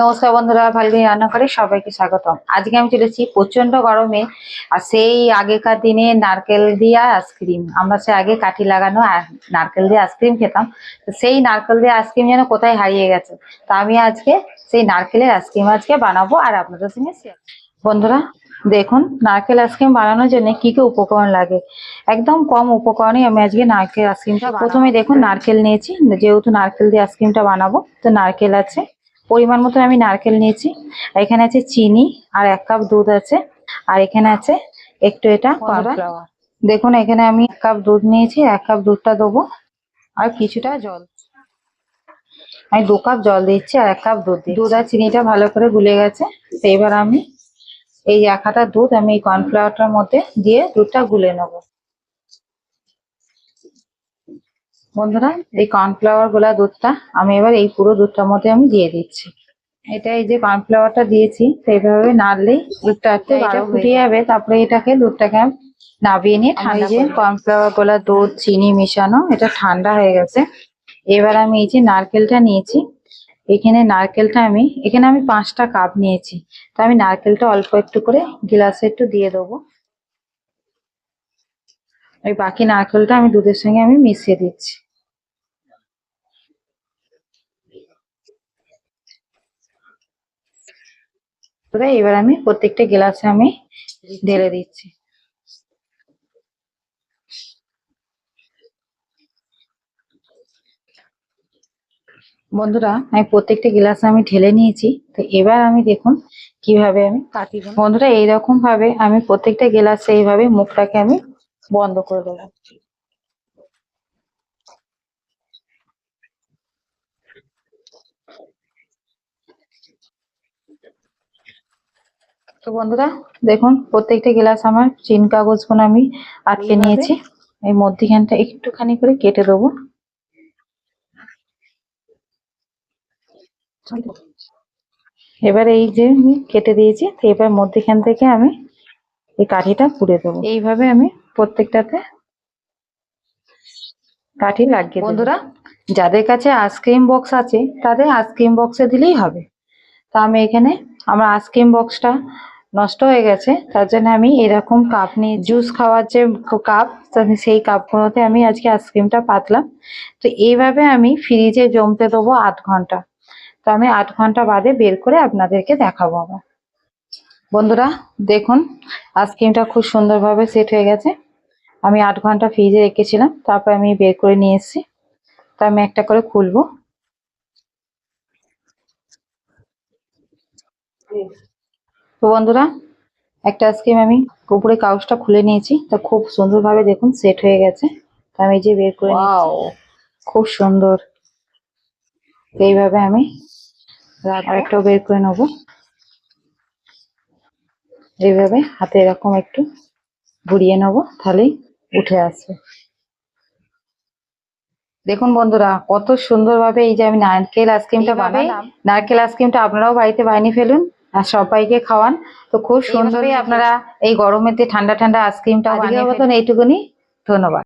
নমস্কার বন্ধুরা ফাল্গুনি রান্না করে সবাইকে স্বাগতম। আজকে আমি চলেছি প্রচণ্ড গরমে, আর সেই আগেকার দিনে নারকেল দিয়ে আইসক্রিম। আমরা সে আগে কাঠি লাগানো নারকেল দিয়ে আইসক্রিম খেতাম। তো সেই নারকেল দিয়ে আইসক্রিম যেন কোথায় হারিয়ে গেছে, তা আমি আজকে সেই নারকেলের আইসক্রিম আজকে বানাবো আর আপনাদের সঙ্গে করব। বন্ধুরা, দেখুন, নারকেল আইসক্রিম বানানোর জন্য কি কি উপকরণ লাগে? একদম কম উপকরণে আমি আজকে নারকেল আইসক্রিমটা প্রথমে দেখুন, নারকেল নিয়েছি, যেহেতু নারকেল দিয়ে আইসক্রিমটা বানাবো, তো নারকেল আছে। পরিমাণ মতো আমি নারকেল নিয়েছি। আর এখানে আছে চিনি আর এক কাপ দুধ আছে। আর এখানে আছে একটু এটা কর্নফ্লাওয়ার দেখুন এখানে আমি এক কাপ দুধ নিয়েছি এক কাপ দুধটা দেবো। আর কিছুটা জল। আমি দু কাপ জল দিচ্ছি আর এক কাপ দুধ দুধ আর চিনিটা ভালো করে গুলে গেছে। তো এবার আমি এই এক হাতা দুধ আমি এই কর্নফ্লাওয়ারটার মধ্যে দিয়ে দুধটা গুলে নেব। বন্ধুরা এই কর্নফ্লাওয়ার গোলা দুধটা আমি এবার এই পুরো দুধটার মধ্যে আমি দিয়ে দিচ্ছি। এটা এই যে কর্নফ্লাওয়ারটা দিয়েছি সেইভাবে নাড়লেই দুধটা একটু এটা ফুটে যাবে। তারপরে এটাকে দুধটাকে নাবিয়ে নিয়ে ঠান্ডা যে কর্নফ্লাওয়ার গোলা দুধ চিনি মেশানো এটা ঠান্ডা হয়ে গেছে। এবার আমি এই যে নারকেলটা নিয়েছি এখানে নারকেলটা আমি এখানে আমি পাঁচটা কাপ নিয়েছি। তো আমি নারকেলটা অল্প একটু করে গ্লাসে একটু দিয়ে দেবো। ওই বাকি নারকেলটা আমি দুধের সঙ্গে আমি মিশিয়ে দিচ্ছি। এবারে এবার আমি প্রত্যেকটা গ্লাসে আমি ঢেলে দিচ্ছি। বন্ধুরা আমি প্রত্যেকটা গ্লাসে আমি ঢেলে নিয়েছি। তো এবার আমি দেখুন কীভাবে আমি কাটি বন্ধুরা এইরকম ভাবে আমি প্রত্যেকটা গ্লাসে এইভাবে মুখটাকে আমি বন্ধ করে দেবো। তো বন্ধুরা দেখুন প্রত্যেকটা গ্লাস আমার চিন কাগজগুলো আমি আটকে নিয়েছি। এই মধ্যিখানটা একটুখানি করে কেটে দেবো। এবার এই যে আমি কেটে দিয়েছি তো এবার মধ্যিখান থেকে আমি এই কাঠিটা পুড়ে দেবো। এইভাবে আমি প্রত্যেকটাতে কাঠি লাগিয়ে বন্ধুরা যাদের কাছে আইসক্রিম বক্স আছে তাদের আইসক্রিম বক্সে দিলেই হবে। তা আমি এখানে আমার আইসক্রিম বক্সটা নষ্ট হয়ে গেছে, তার জন্য আমি এরকম কাপ নিয়ে জুস খাওয়ার যে কাপ সেই কাপগুলোতে আমি আজকে আইসক্রিমটা পাতলাম। তো এইভাবে আমি ফ্রিজে জমতে দেবো আধ ঘণ্টা। তো আমি আধ ঘণ্টা বাদে বের করে আপনাদেরকে দেখাবো আবার। বন্ধুরা, দেখুন আইসক্রিমটা খুব সুন্দরভাবে সেট হয়ে গেছে। আমি আট ঘণ্টা ফ্রিজে রেখেছিলাম, তারপর আমি বের করে নিয়ে এসেছি। তো আমি একটা করে খুলবো। তো বন্ধুরা একটা আইসক্রিম আমি উপরে কাগজটা খুলে নিয়েছি। তা খুব সুন্দরভাবে দেখুন সেট হয়ে গেছে। তো আমি এই যে বের করে খুব সুন্দর। এইভাবে আমি আরেকটাও বের করে নেব। এইভাবে হাতে এরকম একটু ঘুরিয়ে নেব তাহলেই উঠে আসবে। দেখুন বন্ধুরা কত সুন্দরভাবে এই যে আমি নারকেল আইসক্রিমটা বানালাম নারকেল আইসক্রিমটা আপনারাও বাড়িতে বানিয়ে ফেলুন। সবাইকে খাওয়ান। তো খুব সুন্দরই আপনারা এই গরমেতে ঠান্ডা ঠান্ডা আইসক্রিমটা আজকের মতন এইটুকুনি ধন্যবাদ।